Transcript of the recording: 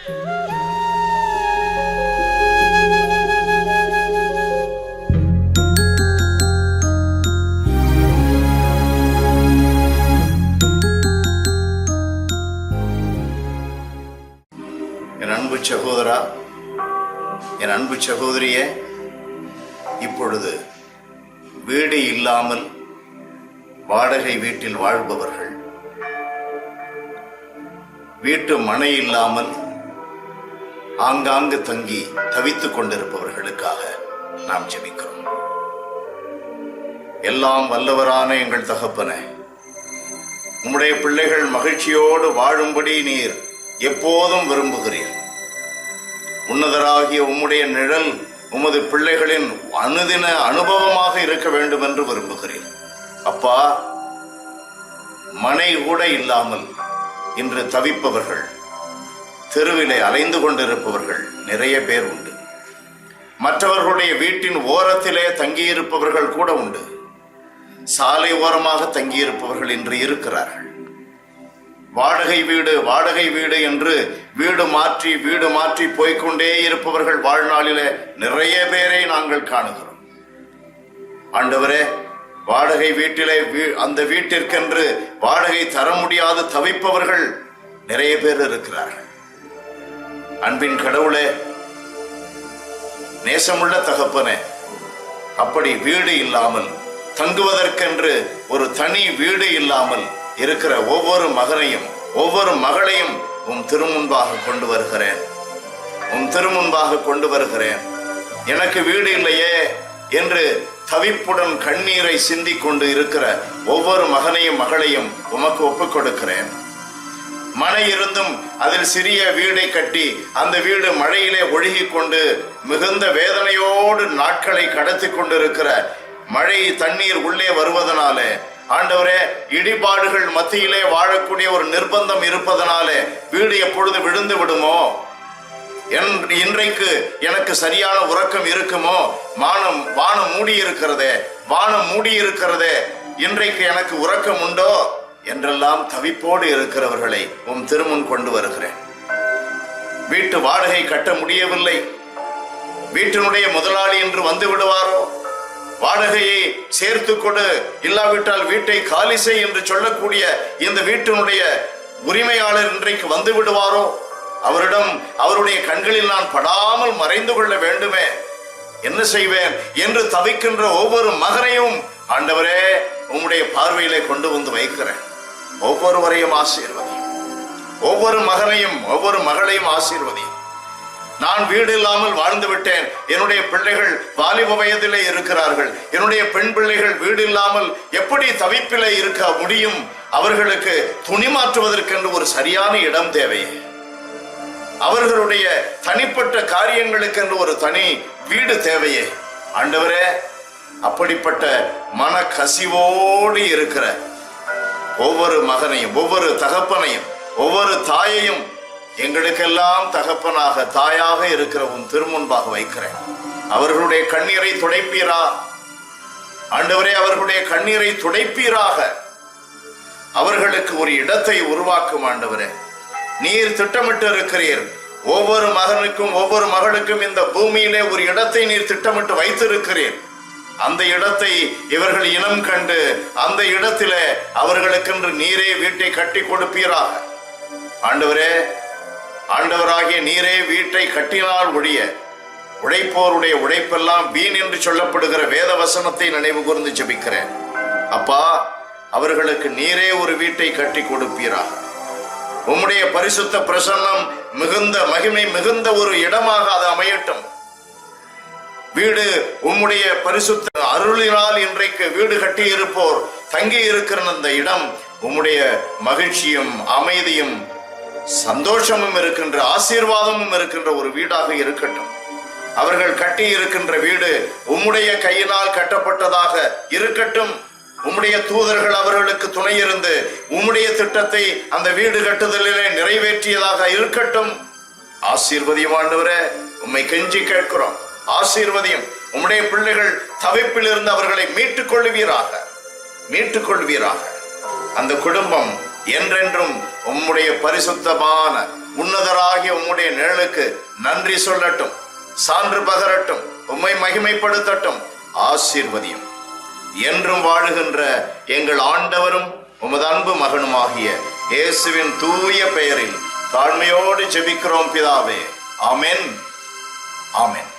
என் அன்பு சகோதரா என் அன்பு சகோதரியே இப்பொழுது வீடு இல்லாமல் வாடகை வீட்டில் வாழ்பவர்கள் வீட்டு மனை இல்லாமல் ஆங்காங்கு தங்கி தவித்துக் கொண்டிருப்பவர்களுக்காக நாம் ஜெபிக்கிறோம். எல்லாம் வல்லவரான எங்கள் தகப்பன உம்முடைய பிள்ளைகள் மகிழ்ச்சியோடு வாழும்படி நீர் எப்போதும் விரும்புகிறீர். உன்னதராகிய உம்முடைய நிழல் உமது பிள்ளைகளின் அனுதின அனுபவமாக இருக்க வேண்டும் என்று விரும்புகிறீர். அப்பா மனை கூட இல்லாமல் இன்று தவிப்பவர்கள் தெருவிலே அலைந்து கொண்டிருப்பவர்கள் நிறைய பேர் உண்டு. மற்றவர்களுடைய வீட்டின் ஓரத்திலே தங்கியிருப்பவர்கள் கூட உண்டு. சாலை ஓரமாக தங்கியிருப்பவர்கள் இன்று இருக்கிறார்கள். வாடகை வீடு வாடகை வீடு என்று வீடு மாற்றி வீடு மாற்றி போய்க்கொண்டே இருப்பவர்கள் வாழ்நாளிலே நிறைய பேரை நாங்கள் காணுகிறோம். ஆண்டவரே வாடகை வீட்டிலே வீ- அந்த வீட்டிற்கென்று வாடகை தர முடியாது தவிப்பவர்கள் நிறைய பேர் இருக்கிறார்கள். அன்பின் கடவுளே நேசமுள்ள தகப்பனே அப்படி வீடு இல்லாமல் தங்குவதற்கென்று ஒரு தனி வீடு இல்லாமல் இருக்கிற ஒவ்வொரு மகனையும் ஒவ்வொரு மகளையும் உம் திருமுன்பாக கொண்டு வருகிறேன். உம் திருமுன்பாக கொண்டு வருகிறேன். எனக்கு வீடு இல்லையே என்று தவிப்புடன் கண்ணீரை சிந்திக் கொண்டு இருக்கிற ஒவ்வொரு மகனையும் மகளையும் உமக்கு ஒப்புக் கொடுக்கிறேன். மழை இருந்தும் அதில் சிறிய வீடை கட்டி அந்த வீடு மழையிலே ஒழுகி கொண்டு மிகுந்த வேதனையோடு நாட்களை கடத்தி கொண்டிருக்கிற மழை தண்ணீர் உள்ளே வருவதனாலே ஆண்டவரே இடிபாடுகள் மத்தியிலே வாழக்கூடிய ஒரு நிர்பந்தம் இருப்பதனாலே வீடு எப்பொழுது விழுந்து விடுமோ? என்- இன்றைக்கு எனக்கு சரியான உறக்கம் இருக்குமோ? வானம் வானம் மூடி இருக்கிறதே வானம் மூடி இருக்கிறதே இன்றைக்கு எனக்கு உறக்கம் உண்டோ? என்றெல்லாம் தவிப்போடு இருக்கிறவர்களை உம் திருமுன் கொண்டு வருகிறேன். வீட்டு வாடகை கட்ட முடியவில்லை. வீட்டினுடைய முதலாளி என்று வந்து விடுவாரோ? வாடகையை சேர்த்து கொடு. இல்லாவிட்டால் வீட்டை காலி செய் என்று சொல்லக்கூடிய இந்த வீட்டினுடைய உரிமையாளர் இன்றைக்கு வந்து விடுவாரோ? அவரிடம் அவருடைய கண்களில் நான் படாமல் மறைந்து கொள்ள வேண்டுமே. என்ன செய்வேன் என்று தவிக்கின்ற ஒவ்வொரு மகனையும் ஆண்டவரே உம்முடைய பார்வையிலே கொண்டு வந்து வைக்கிறேன். ஒவ்வொருவரையும் ஆசீர்வதி. ஒவ்வொரு மகனையும் ஒவ்வொரு மகளையும் ஆசீர்வதி. நான் வீடு இல்லாமல் வாழ்ந்து விட்டேன். என்னுடைய பிள்ளைகள் வாலிப வயதிலே இருக்கிறார்கள். என்னுடைய பெண் பிள்ளைகள் வீடு இல்லாமல் எப்படி தவிப்பிலே இருக்க முடியும்? அவர்களுக்கு துணி மாற்றுவதற்கென்று ஒரு சரியான இடம் தேவை அவர்களுடைய தனிப்பட்ட காரியங்களுக்கென்று ஒரு தனி வீடு தேவையே. ஆண்டவரே அப்படிப்பட்ட மன கசிவோடு இருக்கிற ஒவ்வொரு மகனையும் ஒவ்வொரு தகப்பனையும் ஒவ்வொரு தாயையும் எங்களுக்கெல்லாம் தகப்பனாக தாயாக இருக்கிற உன் திருமுன்பாக வைக்கிறேன். அவர்களுடைய கண்ணீரை துடைப்பீரா? ஆண்டவரே அவர்களுடைய கண்ணீரை துடைப்பீராக. அவர்களுக்கு ஒரு இடத்தை உருவாக்கும் ஆண்டவரே. நீர் திட்டமிட்டு இருக்கிறீர். ஒவ்வொரு மகனுக்கும் ஒவ்வொரு மகளுக்கும் இந்த பூமியிலே ஒரு இடத்தை நீர் திட்டமிட்டு வைத்திருக்கிறீர். அந்த இடத்தை இவர்கள் இனம் கண்டு அந்த இடத்துல அவர்களுக்கென்று நீரே வீட்டை கட்டி கொடுப்பீராக. ஆண்டவரே ஆண்டவராகிய நீரே வீட்டை கட்டினால் ஒழிய உழைப்போருடைய உழைப்பெல்லாம் வீண் என்று சொல்லப்படுகிற வேத வசனத்தை நினைவு கூர்ந்து ஜபிக்கிறேன். அப்பா அவர்களுக்கு நீரே ஒரு வீட்டை கட்டி கொடுப்பீராக. உம்முடைய பரிசுத்த பிரசன்னம் மிகுந்த மகிமை மிகுந்த ஒரு இடமாக அது அமையட்டும். வீடு உம்முடைய பரிசுத்த அருளினால் இன்றைக்கு வீடு கட்டி இருப்போர் தங்கி இருக்கிற அந்த இடம் உம்முடைய மகிழ்ச்சியும் அமைதியும் சந்தோஷமும் இருக்கின்ற ஆசீர்வாதமும் இருக்கின்ற ஒரு வீடாக இருக்கட்டும். அவர்கள் கட்டி இருக்கின்ற வீடு உம்முடைய கையினால் கட்டப்பட்டதாக இருக்கட்டும். உம்முடைய தூதர்கள் அவர்களுக்கு துணை இருந்து உம்முடைய திட்டத்தை அந்த வீடு கட்டுதலிலே நிறைவேற்றியதாக இருக்கட்டும். ஆசீர்வதியும் ஆண்டவரே உம்மை கெஞ்சி கேட்கிறோம். ஆசீர்வதியும். உம்முடைய பிள்ளைகள் தவிப்பில் இருந்து அவர்களை மீட்டுக் கொள்வீராக மீட்டுக் கொள்வீராக அந்த குடும்பம் என்றென்றும் உம்முடைய பரிசுத்தமான உன்னதராகிய உம்முடைய நிழலுக்கு நன்றி சொல்லட்டும் சான்று பகரட்டும் உம்மை மகிமைப்படுத்தட்டும். ஆசீர்வதியும். என்றும் வாழுகின்ற எங்கள் ஆண்டவரும் உமது அன்பு மகனுமாகிய இயேசுவின் தூய பெயரில் தாழ்மையோடு ஜெபிக்கிறோம் பிதாவே. ஆமென். ஆமென்.